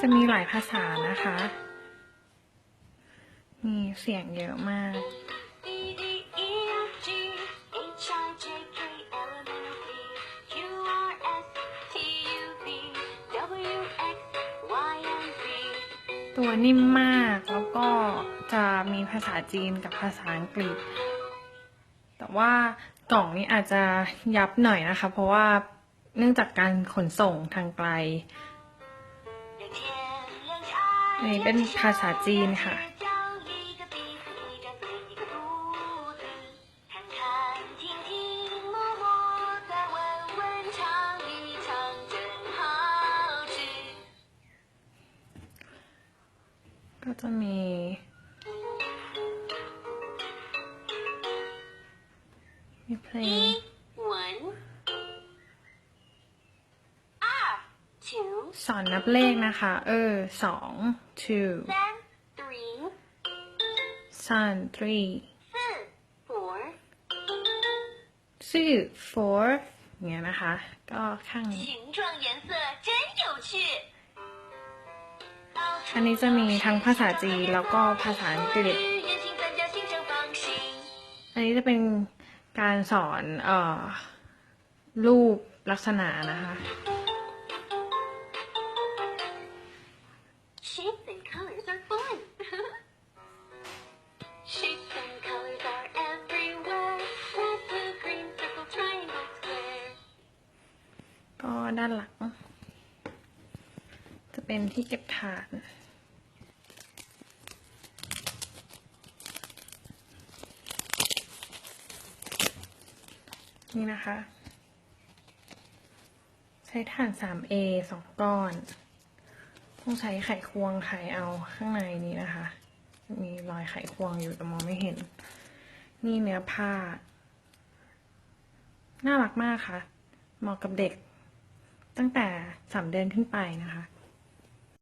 จะมีหลายภาษานะคะ มีเสียงเยอะมากตัวนิ่มมากแล้วก็จะมีภาษาจีนกับภาษาอังกฤษ แต่ว่ากล่องนี้อาจจะยับหน่อยนะคะ เพราะว่าเนื่องจากการขนส่งทางไกล อันนี้เป็นภาษาจีนค่ะ ก็จะมีมีเพลง สอนนับเลขนะคะ เออสอง two sun three three four เงี้ยนะคะ ก็ข้างอันนี้จะมีทั้งภาษาจีนแล้วก็ภาษาอังกฤษ อันนี้จะเป็นการสอนเอ่อรูปลักษณะนะคะ ด้านหลัง จะเป็นที่เก็บฐาน นี่นะคะ ใช้ถ่าน 3A สองก้อน ต้องใช้ไขควงไขเอาข้างในนี้นะคะ มีรอยไขควงอยู่แต่มองไม่เห็น นี่เนื้อผ้า น่ารักมากค่ะเหมาะกับเด็ก ตั้งแต่สามเดือนขึ้นไปนะคะ